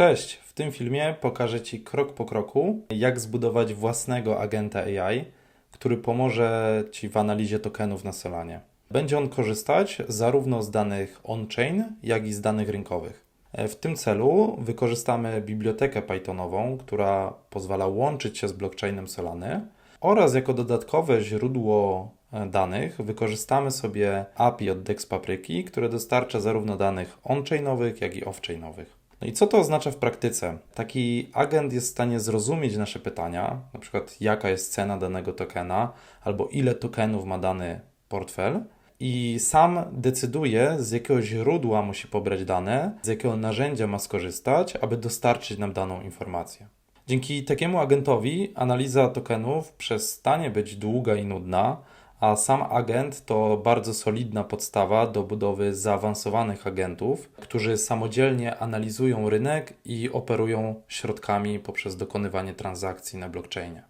Cześć! W tym filmie pokażę Ci krok po kroku, jak zbudować własnego agenta AI, który pomoże Ci w analizie tokenów na Solanie. Będzie on korzystać zarówno z danych on-chain, jak i z danych rynkowych. W tym celu wykorzystamy bibliotekę Pythonową, która pozwala łączyć się z blockchainem Solany oraz jako dodatkowe źródło danych wykorzystamy sobie API od DexPapryki, które dostarcza zarówno danych on-chainowych, jak i off-chainowych. No i co to oznacza w praktyce? Taki agent jest w stanie zrozumieć nasze pytania, na przykład jaka jest cena danego tokena, albo ile tokenów ma dany portfel, i sam decyduje, z jakiego źródła musi pobrać dane, z jakiego narzędzia ma skorzystać, aby dostarczyć nam daną informację. Dzięki takiemu agentowi analiza tokenów przestanie być długa i nudna, a sam agent to bardzo solidna podstawa do budowy zaawansowanych agentów, którzy samodzielnie analizują rynek i operują środkami poprzez dokonywanie transakcji na blockchainie.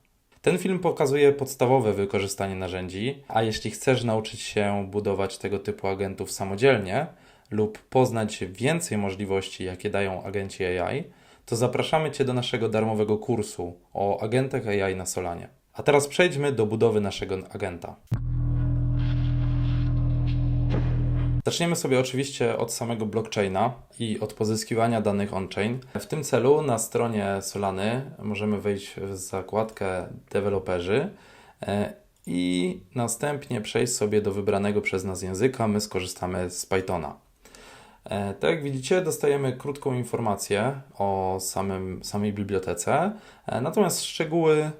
Ten film pokazuje podstawowe wykorzystanie narzędzi, a jeśli chcesz nauczyć się budować tego typu agentów samodzielnie lub poznać więcej możliwości, jakie dają agenci AI, to zapraszamy Cię do naszego darmowego kursu o agentach AI na Solanie. A teraz przejdźmy do budowy naszego agenta. Zaczniemy sobie oczywiście od samego blockchaina i od pozyskiwania danych on-chain. W tym celu na stronie Solany możemy wejść w zakładkę deweloperzy e, i następnie przejść sobie do wybranego przez nas języka. My skorzystamy z Pythona. E, tak jak widzicie, dostajemy krótką informację o samym, samej bibliotece, e, natomiast szczegóły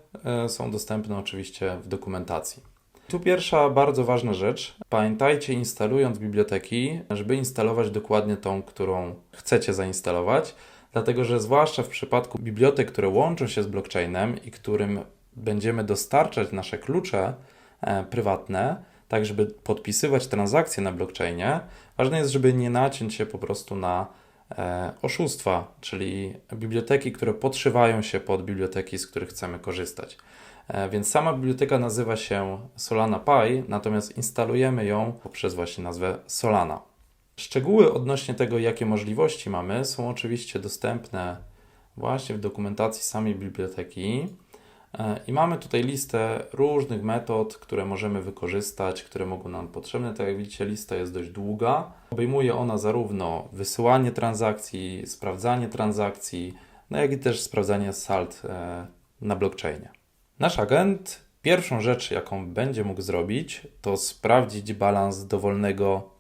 są dostępne oczywiście w dokumentacji. Tu pierwsza bardzo ważna rzecz. Pamiętajcie, instalując biblioteki, żeby instalować dokładnie tą, którą chcecie zainstalować, dlatego że zwłaszcza w przypadku bibliotek, które łączą się z blockchainem i którym będziemy dostarczać nasze klucze e, prywatne, tak żeby podpisywać transakcje na blockchainie, ważne jest, żeby nie naciąć się po prostu na e, oszustwa, czyli biblioteki, które podszywają się pod biblioteki, z których chcemy korzystać. E, więc sama biblioteka nazywa się Solana Pi, natomiast instalujemy ją poprzez właśnie nazwę Solana. Szczegóły odnośnie tego, jakie możliwości mamy, są oczywiście dostępne właśnie w dokumentacji samej biblioteki. E, I mamy tutaj listę różnych metod, które możemy wykorzystać, które mogą nam potrzebne. Tak jak widzicie, lista jest dość długa. Obejmuje ona zarówno wysyłanie transakcji, sprawdzanie transakcji, no jak i też sprawdzanie salt e, na blockchainie. Nasz agent pierwszą rzecz, jaką będzie mógł zrobić, to sprawdzić balans dowolnego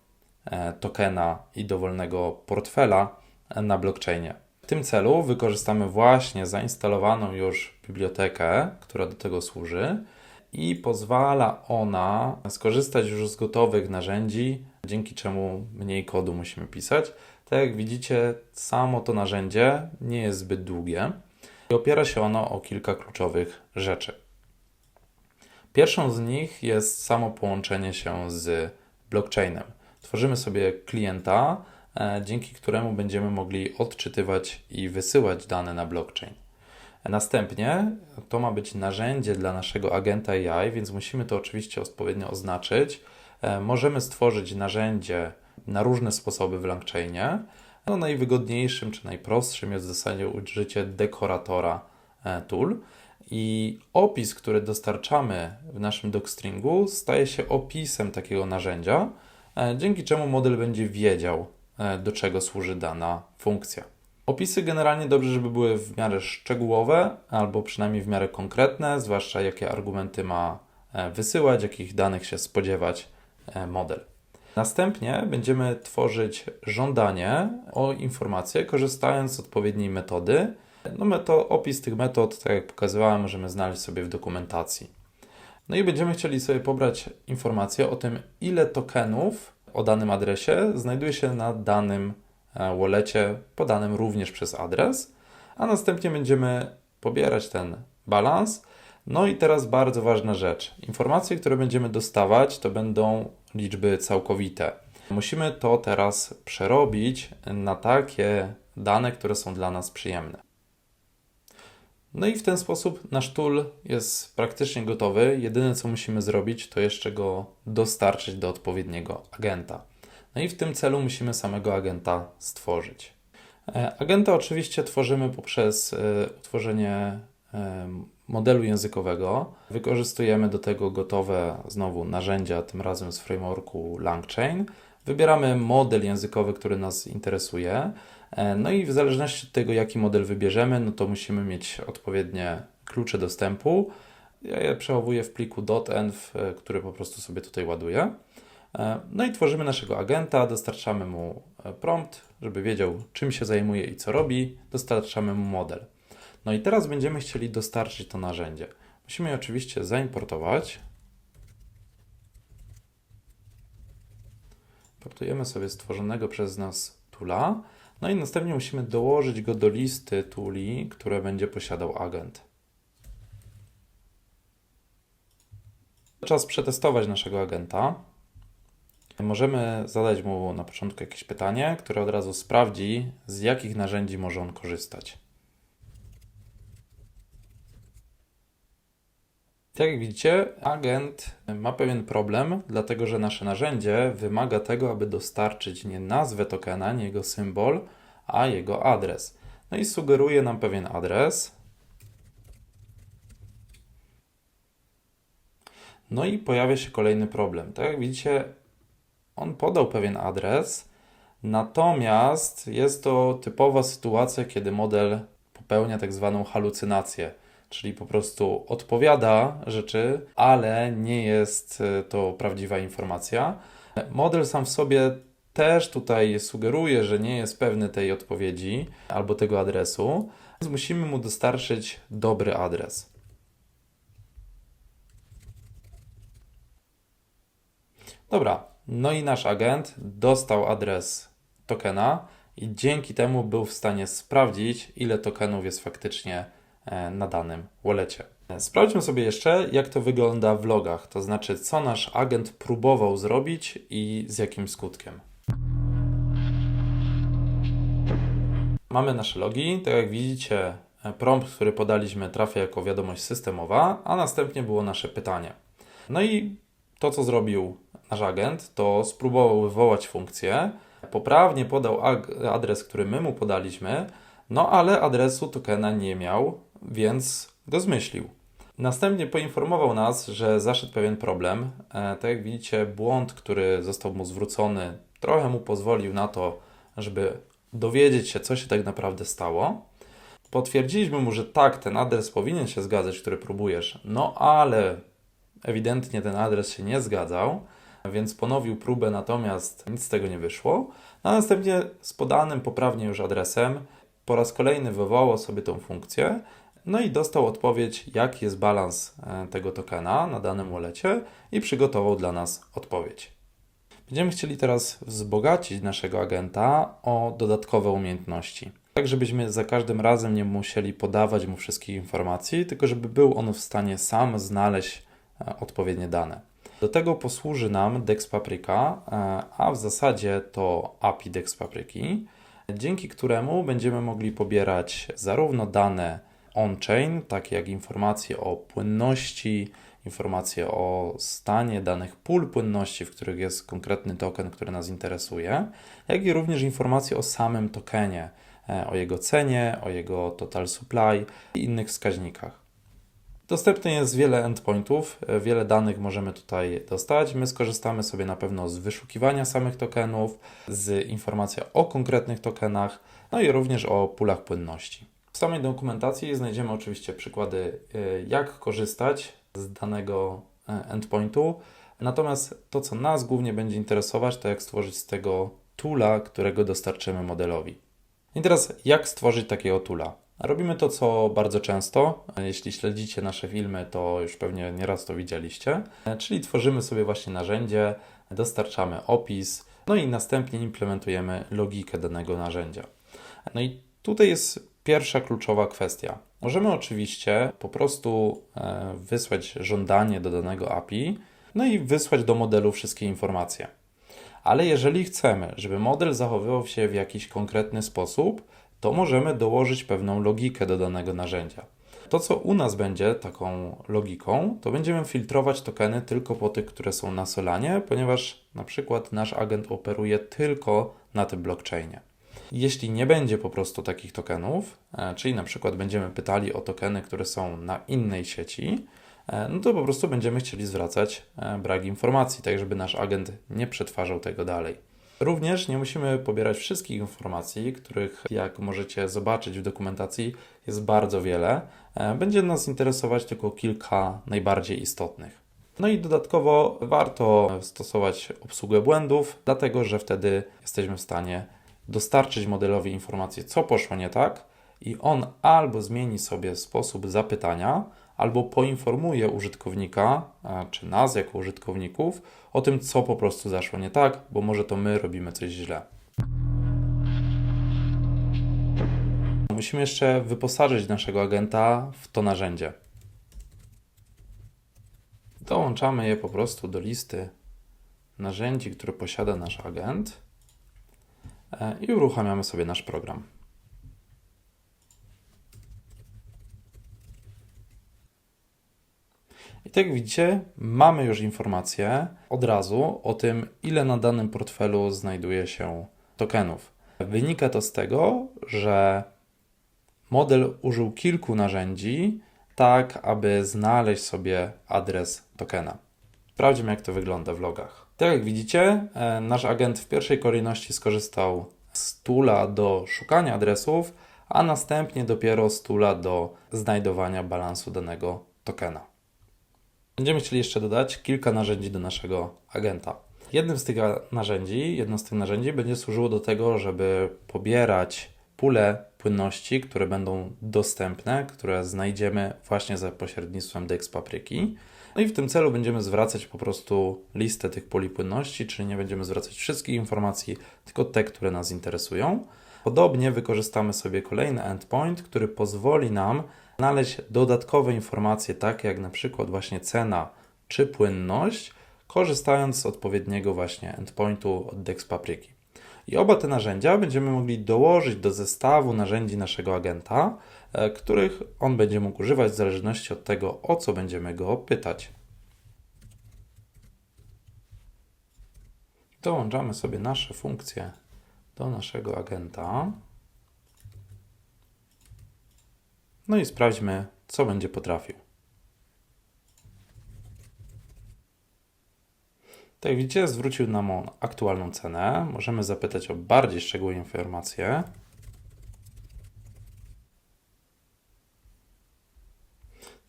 e, tokena i dowolnego portfela na blockchainie. Tym celu wykorzystamy właśnie zainstalowaną już bibliotekę, która do tego służy i pozwala ona skorzystać już z gotowych narzędzi, dzięki czemu mniej kodu musimy pisać. Tak jak widzicie, samo to narzędzie nie jest zbyt długie i opiera się ono o kilka kluczowych rzeczy. Pierwszą z nich jest samo połączenie się z blockchainem. Tworzymy sobie klienta, dzięki któremu będziemy mogli odczytywać i wysyłać dane na blockchain. Następnie to ma być narzędzie dla naszego agenta AI, więc musimy to oczywiście odpowiednio oznaczyć. E, możemy stworzyć narzędzie na różne sposoby w blockchainie. No, najwygodniejszym czy najprostszym jest w zasadzie użycie dekoratora e, tool. I opis, który dostarczamy w naszym docstringu, staje się opisem takiego narzędzia, e, dzięki czemu model będzie wiedział, e, do czego służy dana funkcja. Opisy generalnie dobrze, żeby były w miarę szczegółowe, albo przynajmniej w miarę konkretne, zwłaszcza jakie argumenty ma e, wysyłać, jakich danych się spodziewać model. Następnie będziemy tworzyć żądanie o informację, korzystając z odpowiedniej metody. No to opis tych metod, tak jak pokazywałem, możemy znaleźć sobie w dokumentacji. No i będziemy chcieli sobie pobrać informację o tym, ile tokenów o danym adresie znajduje się na danym e, wallecie, podanym również przez adres, a następnie będziemy pobierać ten balans. No i teraz bardzo ważna rzecz. Informacje, które będziemy dostawać, to będą liczby całkowite. Musimy to teraz przerobić na takie dane, które są dla nas przyjemne. No i w ten sposób nasz tool jest praktycznie gotowy. Jedyne co musimy zrobić, to jeszcze go dostarczyć do odpowiedniego agenta. No i w tym celu musimy samego agenta stworzyć. E, agenta oczywiście tworzymy poprzez e, utworzenie e, modelu językowego. Wykorzystujemy do tego gotowe znowu narzędzia, tym razem z frameworku LangChain. Wybieramy model językowy, który nas interesuje. No i w zależności od tego, jaki model wybierzemy, no to musimy mieć odpowiednie klucze dostępu. Ja je przechowuję w pliku .env, który po prostu sobie tutaj ładuję. No i tworzymy naszego agenta, dostarczamy mu prompt, żeby wiedział, czym się zajmuje i co robi, dostarczamy mu model. No i teraz będziemy chcieli dostarczyć to narzędzie. Musimy je oczywiście zaimportować. Importujemy sobie stworzonego przez nas toola. No i następnie musimy dołożyć go do listy tooli, które będzie posiadał agent. Czas przetestować naszego agenta. Możemy zadać mu na początku jakieś pytanie, które od razu sprawdzi, z jakich narzędzi może on korzystać. Tak jak widzicie, agent ma pewien problem, dlatego że nasze narzędzie wymaga tego, aby dostarczyć nie nazwę tokena, nie jego symbol, a jego adres. No i sugeruje nam pewien adres. No i pojawia się kolejny problem. Tak jak widzicie, on podał pewien adres, natomiast jest to typowa sytuacja, kiedy model popełnia tak zwaną halucynację, czyli po prostu odpowiada rzeczy, ale nie jest e, to prawdziwa informacja. Model sam w sobie też tutaj sugeruje, że nie jest pewny tej odpowiedzi albo tego adresu, więc musimy mu dostarczyć dobry adres. Dobra, no i nasz agent dostał adres tokena i dzięki temu był w stanie sprawdzić, ile tokenów jest faktycznie na danym wallecie. Sprawdźmy sobie jeszcze, jak to wygląda w logach, to znaczy, co nasz agent próbował zrobić i z jakim skutkiem. Mamy nasze logi. Tak jak widzicie, e, prompt, który podaliśmy, trafia jako wiadomość systemowa, a następnie było nasze pytanie. No i to, co zrobił nasz agent, to spróbował wywołać funkcję, poprawnie podał adres, który my mu podaliśmy, no ale adresu tokena nie miał, więc go zmyślił. Następnie poinformował nas, że zaszedł pewien problem. E, tak jak widzicie, błąd, który został mu zwrócony, trochę mu pozwolił na to, żeby dowiedzieć się, co się tak naprawdę stało. Potwierdziliśmy mu, że tak, ten adres powinien się zgadzać, który próbujesz, no ale ewidentnie ten adres się nie zgadzał więc ponowił próbę, natomiast nic z tego nie wyszło. A następnie z podanym poprawnie już adresem po raz kolejny wywołał sobie tą funkcję, no i dostał odpowiedź, jaki jest balans e, tego tokena na danym wallecie i przygotował dla nas odpowiedź. Będziemy chcieli teraz wzbogacić naszego agenta o dodatkowe umiejętności. Tak, żebyśmy za każdym razem nie musieli podawać mu wszystkich informacji, tylko żeby był on w stanie sam znaleźć e, odpowiednie dane. Do tego posłuży nam Dex Paprika, e, a w zasadzie to API Dex Papriki, dzięki któremu będziemy mogli pobierać zarówno dane on-chain, takie jak informacje o płynności, informacje o stanie danych pól płynności, w których jest konkretny token, który nas interesuje, jak i również informacje o samym tokenie, e, o jego cenie, o jego total supply i innych wskaźnikach. Dostępne jest wiele endpointów, e, wiele danych możemy tutaj dostać. My skorzystamy sobie na pewno z wyszukiwania samych tokenów, z informacji o konkretnych tokenach, no i również o pulach płynności. Samej dokumentacji znajdziemy oczywiście przykłady, e, jak korzystać z danego e, endpointu. Natomiast to, co nas głównie będzie interesować, to jak stworzyć z tego toola, którego dostarczymy modelowi. I teraz, jak stworzyć takiego toola? Robimy to, co bardzo często. Jeśli śledzicie nasze filmy, to już pewnie nieraz to widzieliście. Czyli tworzymy sobie właśnie narzędzie, dostarczamy opis, no i następnie implementujemy logikę danego narzędzia. No i tutaj jest pierwsza kluczowa kwestia. Możemy oczywiście po prostu e, wysłać żądanie do danego API, no i wysłać do modelu wszystkie informacje. Ale jeżeli chcemy, żeby model zachowywał się w jakiś konkretny sposób, to możemy dołożyć pewną logikę do danego narzędzia. To, co u nas będzie taką logiką, to będziemy filtrować tokeny tylko po tych, które są na Solanie, ponieważ na przykład nasz agent operuje tylko na tym blockchainie. Jeśli nie będzie po prostu takich tokenów, e, czyli na przykład będziemy pytali o tokeny, które są na innej sieci, e, no to po prostu będziemy chcieli zwracać e, brak informacji, tak żeby nasz agent nie przetwarzał tego dalej. Również nie musimy pobierać wszystkich informacji, których, jak możecie zobaczyć w dokumentacji, jest bardzo wiele. Będzie nas interesować tylko kilka najbardziej istotnych. No i dodatkowo warto stosować obsługę błędów, dlatego że wtedy jesteśmy w stanie dostarczyć modelowi informację, co poszło nie tak, i on albo zmieni sobie sposób zapytania, albo poinformuje użytkownika, czy nas jako użytkowników, o tym, co po prostu zaszło nie tak, bo może to my robimy coś źle. Musimy jeszcze wyposażyć naszego agenta w to narzędzie. Dołączamy je po prostu do listy narzędzi, które posiada nasz agent i uruchamiamy sobie nasz program. I tak jak widzicie, mamy już informację od razu o tym, ile na danym portfelu znajduje się tokenów. Wynika to z tego, że model użył kilku narzędzi, tak aby znaleźć sobie adres tokena. Sprawdźmy, jak to wygląda w logach. Tak jak widzicie, e, nasz agent w pierwszej kolejności skorzystał z tula do szukania adresów, a następnie dopiero z tula do znajdowania balansu danego tokena. Będziemy chcieli jeszcze dodać kilka narzędzi do naszego agenta. Jednym z tych narzędzi, jedno z tych narzędzi będzie służyło do tego, żeby pobierać pulę płynności, które będą dostępne, które znajdziemy właśnie za pośrednictwem Dex Papryki. No i w tym celu będziemy zwracać po prostu listę tych puli płynności, czyli nie będziemy zwracać wszystkich informacji, tylko te, które nas interesują. Podobnie wykorzystamy sobie kolejny endpoint, który pozwoli nam znaleźć dodatkowe informacje, takie jak na przykład właśnie cena czy płynność, korzystając z odpowiedniego właśnie endpointu od Dex Papryki. I oba te narzędzia będziemy mogli dołożyć do zestawu narzędzi naszego agenta, których on będzie mógł używać w zależności od tego, o co będziemy go pytać. Dołączamy sobie nasze funkcje do naszego agenta. No i sprawdźmy, co będzie potrafił. Tak widzicie, zwrócił nam on aktualną cenę. Możemy zapytać o bardziej szczegółowe informacje.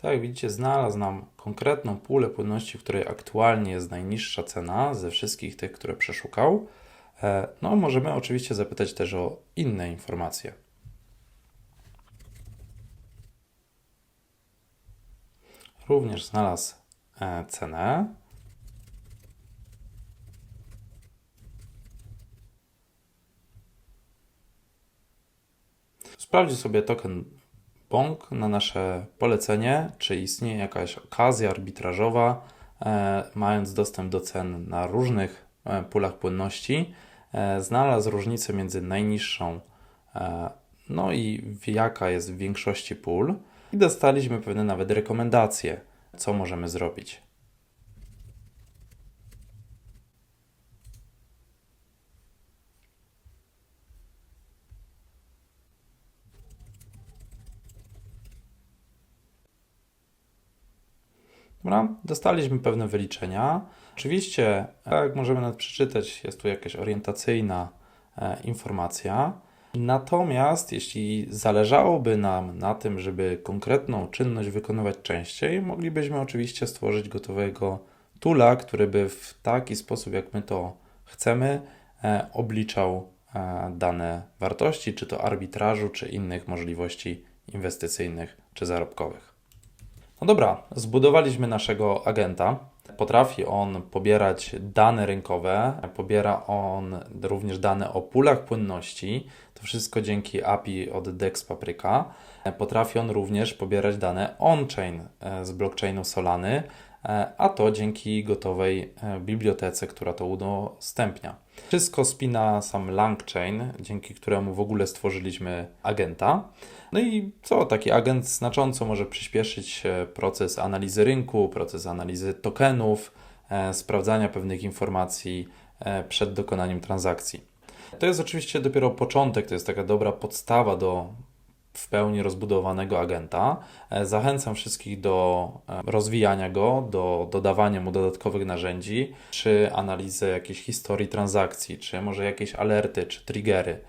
Tak widzicie, znalazł nam konkretną pulę płynności, w której aktualnie jest najniższa cena ze wszystkich tych, które przeszukał. E, no, możemy oczywiście zapytać też o inne informacje. Również znalazł e, cenę. sprawdzi sobie token BONG na nasze polecenie, czy istnieje jakaś okazja arbitrażowa, e, mając dostęp do cen na różnych e, pulach płynności, e, znalazł różnicę między najniższą, no i jaka jest w większości pól i dostaliśmy pewne nawet rekomendacje, co możemy zrobić. Dobra? Dostaliśmy pewne wyliczenia. Oczywiście, jak możemy nawet przeczytać, jest tu jakaś orientacyjna e, informacja. Natomiast jeśli zależałoby nam na tym, żeby konkretną czynność wykonywać częściej, moglibyśmy oczywiście stworzyć gotowego tula, który by w taki sposób, jak my to chcemy, e, obliczał e, dane wartości, czy to arbitrażu, czy innych możliwości inwestycyjnych czy zarobkowych. No dobra, zbudowaliśmy naszego agenta. Potrafi on pobierać dane rynkowe, pobiera on również dane o pulach płynności. To wszystko dzięki API od Dex Paprika. Potrafi on również pobierać dane on-chain e, z blockchainu Solany, e, a to dzięki gotowej e, bibliotece, która to udostępnia. Wszystko spina sam LangChain, dzięki któremu w ogóle stworzyliśmy agenta. No i co, taki agent znacząco może przyspieszyć e, proces analizy rynku, proces analizy tokenów, e, sprawdzania pewnych informacji e, przed dokonaniem transakcji. To jest oczywiście dopiero początek, to jest taka dobra podstawa do w pełni rozbudowanego agenta. E, Zachęcam wszystkich do e, rozwijania go, do dodawania mu dodatkowych narzędzi, czy analizy jakiejś historii transakcji, czy może jakieś alerty, czy triggery,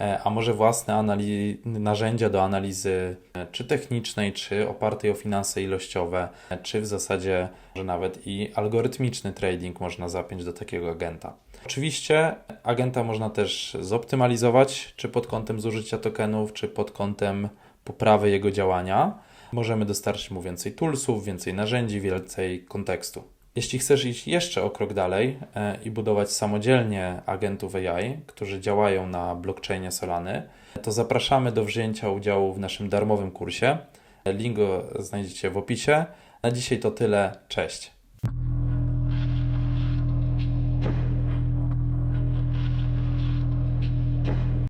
e, a może własne narzędzia do analizy czy technicznej, czy opartej o finanse ilościowe, czy w zasadzie że nawet i algorytmiczny trading można zapiąć do takiego agenta. Oczywiście agenta można też zoptymalizować, czy pod kątem zużycia tokenów, czy pod kątem poprawy jego działania. Możemy dostarczyć mu więcej toolsów, więcej narzędzi, więcej kontekstu. Jeśli chcesz iść jeszcze o krok dalej e, i budować samodzielnie agentów AI, którzy działają na blockchainie Solany, to zapraszamy do wzięcia udziału w naszym darmowym kursie. Link znajdziecie w opisie. Na dzisiaj to tyle. Cześć.